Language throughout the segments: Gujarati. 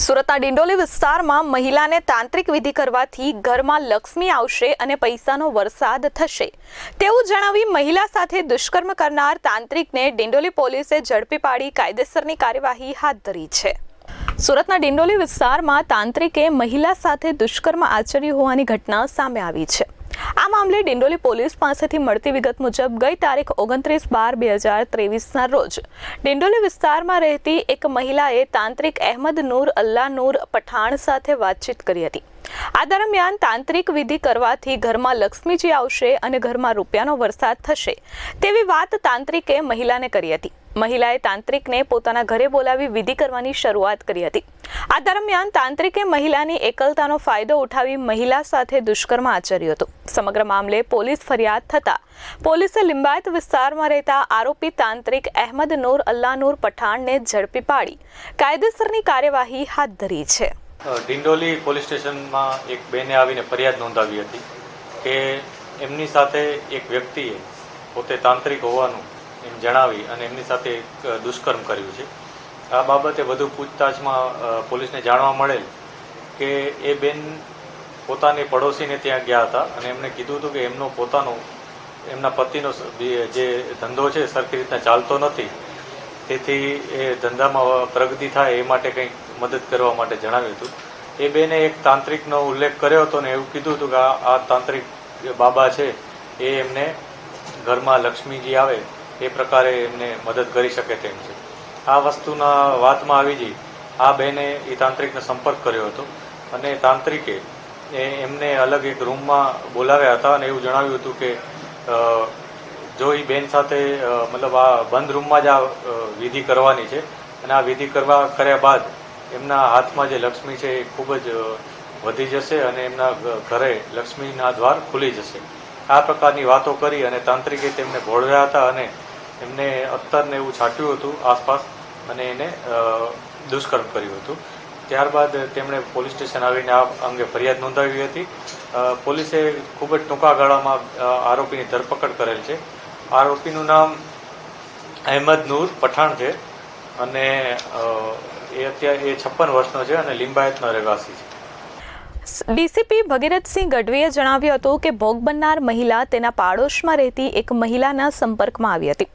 સુરતના ડિંડોલી વિસ્તારમાં મહિલાને તાંત્રિક વિધિ કરવાથી ઘરમાં લક્ષ્મી આવશે અને પૈસાનો વરસાદ થશે. તેવું જણાવી મહિલા સાથે દુષ્કર્મ કરનાર તાંત્રિકને ડિંડોલી પોલીસે ઝડપી પાડી કાયદેસરની કાર્યવાહી હાથ ધરી છે. સુરતના ડિંડોલી વિસ્તારમાં તાંત્રિકે મહિલા સાથે દુષ્કર્મ આચર્યું હોવાની ઘટના સામે આવી છે. આ મામલે ડિંડોલી પોલીસ પાસેથી મળતી વિગત મુજબ ગઈ તારીખ ઓગણત્રીસ બાર બે હજાર ત્રેવીસના રોજ ડિંડોલી વિસ્તારમાં રહેતી એક મહિલાએ તાંત્રિક અહેમદ નૂર અલ્લા નૂર પઠાણ સાથે વાતચીત કરી હતી. આ દરમિયાન તાંત્રિક વિધિ કરવાથી ઘરમાં લક્ષ્મીજી આવશે અને ઘરમાં રૂપિયાનો વરસાદ થશે તેવી વાત તાંત્રિકે મહિલાને કરી હતી. મહિલાએ તાંત્રિકને પોતાના ઘરે બોલાવી વિધિ કરવાની શરૂઆત કરી હતી. આ દરમિયાન તાંત્રિકે મહિલાની એકલતાનો ફાયદો ઉઠાવી મહિલા સાથે દુષ્કર્મ આચર્યો હતો. સમગ્ર મામલે પોલીસ ફરિયાદ થતા પોલીસે લિંબાયત વિસ્તારમાં રહેતા આરોપી તાંત્રિક અહેમદ નૂર અલ્લા નૂર પઠાણને ઝડપી પાડી. કાયદેસરની કાર્યવાહી હાથ ધરી છે. ડિંડોલી પોલીસ સ્ટેશનમાં એક બેને આવીને ફરિયાદ નોંધાવી હતી કે એમની સાથે એક વ્યક્તિએ પોતે તાંત્રિક હોવાનું એમ જણાવી અને એમની સાથે એક દુષ્કર્મ કર્યું છે. આ બાબતે વધુ પૂછતાછમાં પોલીસને જાણવા મળેલ કે એ બેન પોતાની પડોશીને ત્યાં ગયા હતા અને એમને કીધું હતું કે એમનો પોતાનો, એમના પતિનો જે ધંધો છે સરખી રીતના ચાલતો નથી, તેથી એ ધંધામાં પ્રગતિ થાય એ માટે કંઈક મદદ કરવા માટે જણાવ્યું હતું. એ બેને એક તાંત્રિકનો ઉલ્લેખ કર્યો હતો ને એવું કીધું હતું કે આ તાંત્રિક બાબા છે, એ એમને ઘરમાં લક્ષ્મીજી આવે, એ પ્રકારે એમને મદદ કરી શકે તેમ છે. આ વસ્તુના વાતમાં આવી જઈ આ બેને એ તાંત્રિકનો સંપર્ક કર્યો હતો અને તાંત્રિકે એમને અલગ એક રૂમમાં બોલાવ્યા હતા અને એવું જણાવ્યું હતું કે જો એ બેન સાથે મતલબ આ બંધ રૂમમાં જ આ વિધિ કરવાની છે અને આ વિધિ કરવા કર્યા બાદ એમના હાથમાં જે લક્ષ્મી છે એ ખૂબ જ વધી જશે અને એમના ઘરે લક્ષ્મીના દ્વાર ખુલી જશે. આ પ્રકારની વાતો કરી અને તાંત્રિકે તેમને ભોળવ્યા હતા અને એમને અત્તરને એવું છાંટ્યું હતું આસપાસ અને એને દુષ્કર્મ કર્યું હતું. ત્યારબાદ તેમણે પોલીસ સ્ટેશન આવીને આ અંગે ફરિયાદ નોંધાવી હતી. પોલીસે ખૂબ જ ટૂંકા ગાળામાં આરોપીની ધરપકડ કરેલ છે. આરોપીનું નામ અહેમદ નૂર પઠાણ છે અને એ અત્યારે એ છપ્પન વર્ષનો છે અને લિંબાયતનો રહેવાસી છે. ડીસીપી ભગીરથસિંહ ગઢવીએ જણાવ્યું હતું કે ભોગ બનનાર મહિલા તેના પાડોશમાં રહેતી એક મહિલાના સંપર્કમાં આવી હતી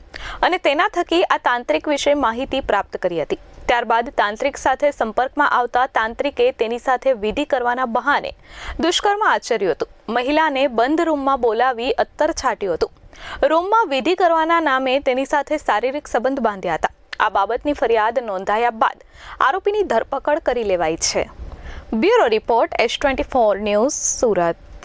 અને તેના થકી આ તાંત્રિક વિશે માહિતી પ્રાપ્ત કરી હતી. ત્યારબાદ તાંત્રિક સાથે સંપર્કમાં આવતા તાંત્રિકે તેની સાથે વિધિ કરવાના બહાને દુષ્કર્મ આચર્યું હતું. મહિલાને બંધ રૂમમાં બોલાવી અત્તર છાટ્યું હતું. રૂમમાં વિધિ કરવાના નામે તેની સાથે શારીરિક સંબંધ બાંધ્યા હતા. આ બાબતની ફરિયાદ નોંધાયા બાદ આરોપીની ધરપકડ કરી લેવાઈ છે. Bureau report S twenty four news Surat.